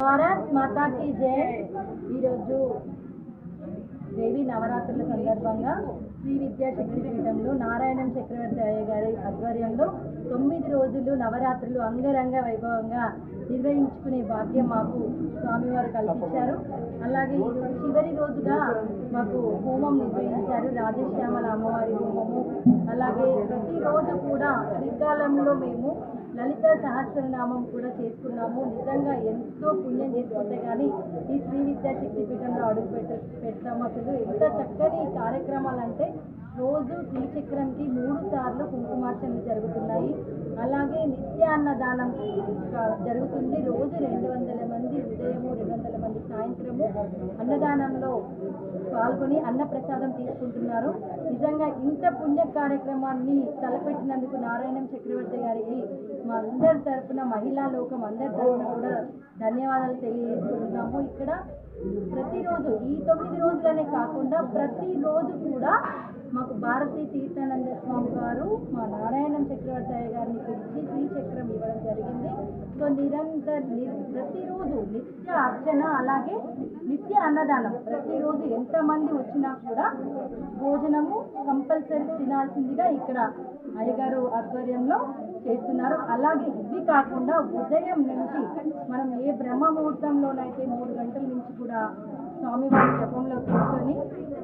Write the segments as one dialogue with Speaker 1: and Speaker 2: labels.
Speaker 1: भारत माता की जय बीरजू దేవి నవరాత్రుల సందర్భంగా శ్రీ విద్యా శక్తి పీఠంలో నారాయణం చక్రవర్తి అయ్య గారి ఆధ్వర్యంలో తొమ్మిది రోజులు నవరాత్రులు అంగరంగ వైభవంగా నిర్వహించుకునే భాగ్యం మాకు స్వామివారు కల్పించారు. అలాగే చివరి రోజుగా మాకు హోమం నిర్వహించారు. రాజశ్యామల అమ్మవారి హోమము. అలాగే ప్రతిరోజు కూడా శ్రీకాలంలో మేము లలిత సహస్రనామం కూడా చేసుకున్నాము. నిజంగా ఎంతో పుణ్యం చేసుకుంటే కానీ ఈ శ్రీ విద్యా శక్తిపీఠంలో అడుగు పెట్ట అసలు. ఎంత చక్కని కార్యక్రమాలు అంటే రోజు శ్రీచక్రంకి మూడు సార్లు కుంకుమార్చనలు జరుగుతున్నాయి. అలాగే నిత్య అన్నదానం జరుగుతుంది. రోజు రెండు వందల మంది ఉదయము రెండు వందల మంది సాయంత్రము అన్నదానంలో పాల్గొని అన్న ప్రసాదం తీసుకుంటున్నారు. నిజంగా ఇంత పుణ్య కార్యక్రమాన్ని తలపెట్టినందుకు నారాయణం చక్రవర్తి గారికి మా అందరి తరఫున మహిళా లోకం అందరి తరపున కూడా ధన్యవాదాలు తెలియజేసుకుంటున్నాము ఇక్కడ ప్రతిరోజు ఈ తొమ్మిది రోజులనే కాకుండా ప్రతిరోజు కూడా మాకు భారతీ తీర్థానంద స్వామి వారు మా నారాయణం చక్రవర్తి అయ్య గారిని పిలిచి శ్రీచక్రం ఇవ్వడం జరిగింది. సో నిరంతర ని- ప్రతిరోజు నిత్య అర్చన అలాగే నిత్య అన్నదానం. ప్రతిరోజు ఎంతమంది వచ్చినా కూడా భోజనము కంపల్సరీ తినాల్సిందిగా ఇక్కడ అయ్యగారు ఆధ్వర్యంలో చేస్తున్నారు. అలాగే ఇవి కాకుండా ఉదయం నుంచి మనం ఏ బ్రహ్మ ముహూర్తంలోనైతే మూడు గంటల నుంచి కూడా స్వామివారి జపంలో కూర్చొని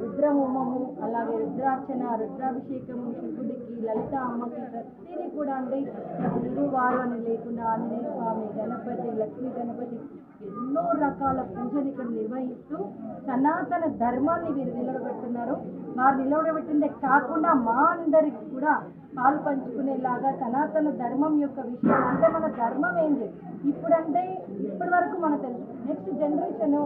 Speaker 1: రుద్రహోమము అలాగే రుద్రార్చన రుద్రాభిషేకము శివుడికి లలిత అమ్మకి ప్రతిదీ కూడా అంటే వీరు వారు అని లేకుండా ఆంజనేయ స్వామి గణపతి లక్ష్మీ గణపతి ఎన్నో రకాల పూజలు ఇక్కడ నిర్వహిస్తూ సనాతన ధర్మాన్ని వీరు నిలబెడుతున్నారు. వారు నిలబెట్టిందే కాకుండా మా అందరికి కూడా పాలు పంచుకునేలాగా సనాతన ధర్మం యొక్క విషయం అంటే మన ధర్మం ఏంటి ఇప్పుడంటే ఇప్పటి వరకు మనకు తెలుసు. నెక్స్ట్ జనరేషన్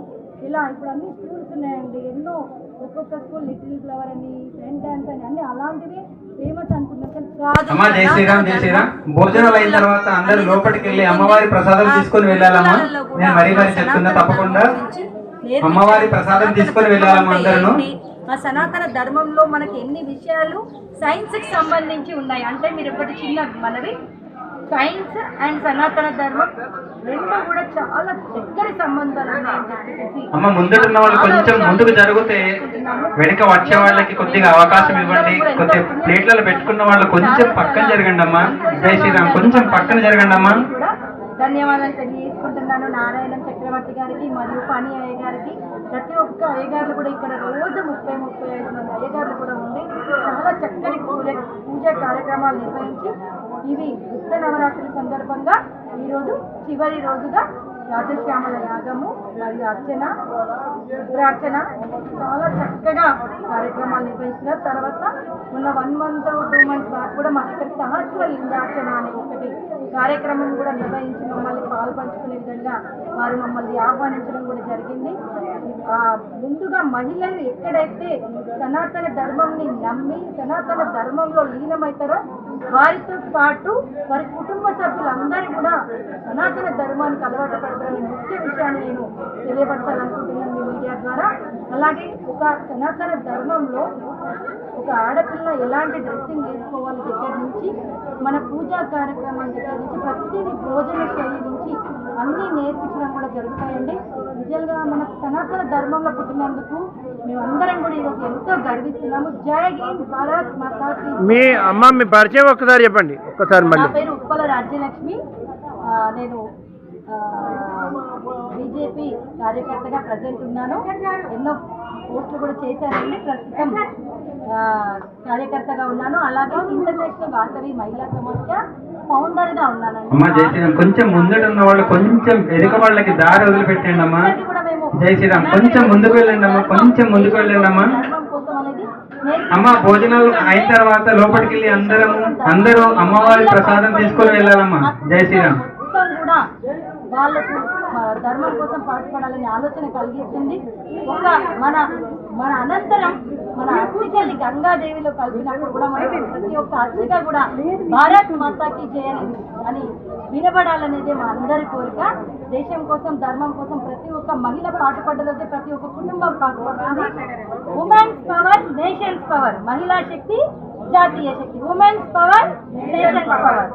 Speaker 1: ఇలా ఇప్పుడు అన్ని స్కూల్స్ ఉన్నాయండి. ఎన్నో ఒక్కొక్క స్కూల్ లిటిల్ ఫ్లవర్ అని సెయింట్ డాన్స్ అని అన్ని అలాంటివి ఫేమస్ అనుకుంటున్నాం
Speaker 2: అమ్మా జై శ్రీరామ్ జై శ్రీరామ్. భోజనాలు అయిన తర్వాత అందరూ లోపలికి వెళ్ళి అమ్మవారి ప్రసాదం తీసుకొని వెళ్ళాలమ్మా. నేను మరీ మరీ చెప్తున్నా తప్పకుండా. అమ్మవారి ప్రసాదం తీసుకొని వెళ్ళాలమ్మా అందరూ.
Speaker 1: ఆ సనాతన ధర్మంలో మనకి ఎన్ని విషయాలు సైన్స్కి సంబంధించి ఉన్నాయి? అంటే మీరు ఒకటి చిన్న మనవి సైన్స్ అండ్ సనాతన ధర్మం రెండు కూడా చాలా దగ్గర సంబంధాలు
Speaker 2: అమ్మ ముందున్న వాళ్ళు కొంచెం ముందుకు జరిగితే వెనుక వచ్చే వాళ్ళకి కొద్దిగా అవకాశం ఇవ్వండి. కొద్దిగా ప్లేట్లలో పెట్టుకున్న వాళ్ళు కొంచెం పక్కన జరగండి అమ్మా. జై శ్రీరామ్ కొంచెం పక్కన జరగండి అమ్మా.
Speaker 1: ధన్యవాదాలు తెలియజేసుకుంటున్నాను నారాయణ చక్రవర్తి గారికి మరియు పని అయ్య గారికి. ప్రతి ఒక్క అయ్యగారులు కూడా ఇక్కడ రోజు ముప్పై ముప్పై ఐదు మంది అయ్యగారులు కూడా ఉండి చాలా చక్కని పూజ కార్యక్రమాలు నిర్వహించి ఇవి గుప్త నవరాత్రి సందర్భంగా ఈరోజు చివరి రోజుగా రాజశ్యామల యాగము మరియు అర్చన రుద్రార్చన చాలా చక్కగా కార్యక్రమాలు నిర్వహిస్తున్నారు. తర్వాత ఉన్న one month two months back కూడా మా ఇక్కడ సహస్ర లింగార్చన అనే ఒకటి కార్యక్రమం కూడా నిర్వహించి మమ్మల్ని పాలు పంచుకునే విధంగా వారు మమ్మల్ని ఆహ్వానించడం కూడా జరిగింది. ముందుగా మహిళలు ఎక్కడైతే సనాతన ధర్మంని నమ్మి సనాతన ధర్మంలో లీనమవుతారో వారితో పాటు వారి కుటుంబ సభ్యులందరూ కూడా సనాతన ధర్మానికి అలవాటు పడతారనే ముఖ్య విషయాన్ని నేను తెలియపరచాలనుకుంటున్నాను మీ మీడియా ద్వారా. అలాగే ఒక సనాతన ధర్మంలో ఒక ఆడపిల్ల ఎలాంటి డ్రెస్సింగ్ వేసుకోవాలి దగ్గర నుంచి మన పూజా కార్యక్రమం దగ్గర నుంచి ప్రతిదీ భోజన శైలి అన్నీ నేర్పించడం కూడా జరుగుతాయండి. నిజంగా మన సనాతన ధర్మంలో పుట్టినందుకు మేమందరం కూడా ఈరోజు ఎంతో గర్విస్తున్నాము. జై హింద్ భారత్ మాతాకి
Speaker 3: మీ అమ్మ మీ పరిచయం ఒక్కసారి చెప్పండి. ఒక్కసారి
Speaker 1: నా పేరు ఉప్పల రాజ్యలక్ష్మి. ఆ, నేను బీజేపీ కార్యకర్తగా ప్రజెంట్ ఉన్నాను. ఎన్నో పోస్టులు కూడా చేశానండి. ప్రస్తుతం ఆ, కార్యకర్తగా ఉన్నాను. అలాగే ఇంటర్నేషనల్ వాసవి మహిళా సమాఖ్య ఫౌండర్గా ఉన్నానండి
Speaker 2: అమ్మా జై శ్రీరామ్. కొంచెం ముందట వాళ్ళు కొంచెం వెనుక వాళ్ళకి దారి వదిలిపెట్టండి అమ్మా. జై శ్రీరామ్. కొంచెం ముందుకు వెళ్ళండి అమ్మా. కొంచెం ముందుకు వెళ్ళండి అమ్మా. అమ్మ భోజనాలు అయిన తర్వాత లోపలికి వెళ్ళి అందరం అందరూ అమ్మవారి ప్రసాదం తీసుకొని వెళ్ళాలమ్మా. జై శ్రీరామ్.
Speaker 1: కూడా వాళ్ళకు ధర్మం కోసం పాటుపడాలనే ఆలోచన కలిగిస్తుంది. ఒక మన మన అనంతరం మన అస్థికల్ని గంగాదేవిలో కలిపినప్పుడు కూడా మనం ప్రతి ఒక్క అస్థిక కూడా భారత్ మాతాకి చేయని అని వినబడాలనేది మా అందరి కోరిక. దేశం కోసం ధర్మం కోసం ప్రతి ఒక్క మహిళ పాటుపడ్డదైతే ప్రతి ఒక్క కుటుంబం పాటుపడుతుంది. ఉమెన్స్ పవర్ నేషన్స్ పవర్ మహిళా శక్తి జాతీయ శక్తి. Women's power nations power